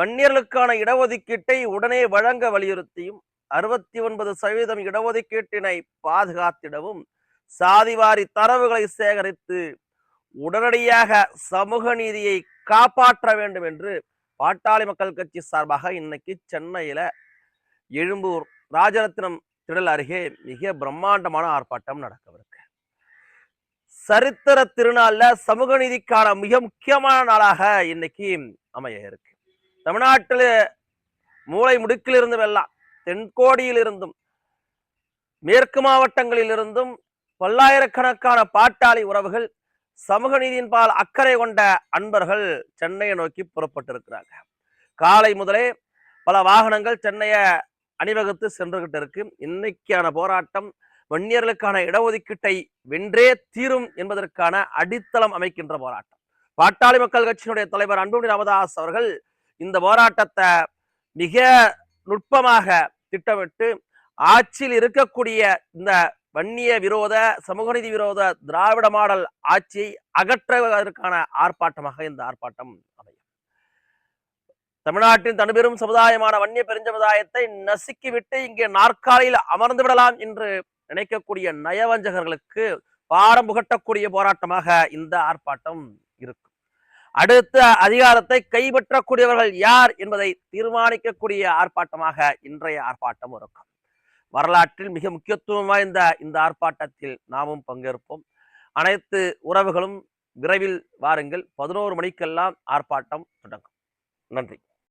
வன்னியர்களுக்கான இடஒதுக்கீட்டை உடனே வழங்க வலியுறுத்தியும் அறுபத்தி ஒன்பது சதவீதம் இடஒதுக்கீட்டினை பாதுகாத்திடவும் சாதிவாரி தரவுகளை சேகரித்து உடனடியாக சமூக நீதியை காப்பாற்ற வேண்டும் என்று பாட்டாளி மக்கள் கட்சி சார்பாக இன்னைக்கு சென்னையில எழும்பூர் ராஜரத்னம் திடல் அருகே மிக பிரம்மாண்டமான ஆர்ப்பாட்டம் நடக்கவிருக்கு. சரித்திர திருநாள்ல சமூக நீதிக்கான மிக முக்கியமான நாளாக இன்னைக்கு அமைய இருக்கு. தமிழ்நாட்டில் மூளை முடுக்கில் இருந்தும் எல்லாம் தென்கோடியில் இருந்தும் மேற்கு மாவட்டங்களில் இருந்தும் பல்லாயிரக்கணக்கான பாட்டாளி உறவுகள் சமூக நீதியின் பால் அக்கறை கொண்ட அன்பர்கள் சென்னையை நோக்கி புறப்பட்டிருக்கிறாங்க. காலை முதலே பல வாகனங்கள் சென்னையை அணிவகுத்து சென்றுகிட்டு இருக்கு. இன்னைக்கான போராட்டம் வன்னியர்களுக்கான இடஒதுக்கீட்டை வென்றே தீரும் என்பதற்கான அடித்தளம் அமைக்கின்ற போராட்டம். பாட்டாளி மக்கள் கட்சியினுடைய தலைவர் அன்புமணி ராமதாஸ் அவர்கள் இந்த போராட்டத்தை மிக நுட்பமாக திட்டமிட்டு ஆட்சியில் இருக்கக்கூடிய இந்த வன்னிய விரோத சமூக நீதி விரோத திராவிட மாடல் ஆட்சியை அகற்றுவதற்கான ஆர்ப்பாட்டமாக இந்த ஆர்ப்பாட்டம் அமையும். தமிழ்நாட்டின் தனிபெரும் சமுதாயமான வன்னிய பெருஞ்சமுதாயத்தை நசுக்கிவிட்டு இங்கே நாற்காலியில் அமர்ந்து விடலாம் என்று நினைக்கக்கூடிய நயவஞ்சகர்களுக்கு பாரம் புகட்டக்கூடிய போராட்டமாக இந்த ஆர்ப்பாட்டம் இருக்கும் அடுத்த அதிகாரத்தை கைப்பற்றக்கூடியவர்கள் யார் என்பதை தீர்மானிக்கக்கூடிய ஆர்ப்பாட்டமாக இன்றைய ஆர்ப்பாட்டம் இருக்கும். வரலாற்றில் மிக முக்கியத்துவம் வாய்ந்த இந்த ஆர்ப்பாட்டத்தில் நாமும் பங்கேற்போம். அனைத்து உறவுகளும் விரைவில் வாருங்கள். பதினோரு மணிக்கெல்லாம் ஆர்ப்பாட்டம் தொடங்கும். நன்றி.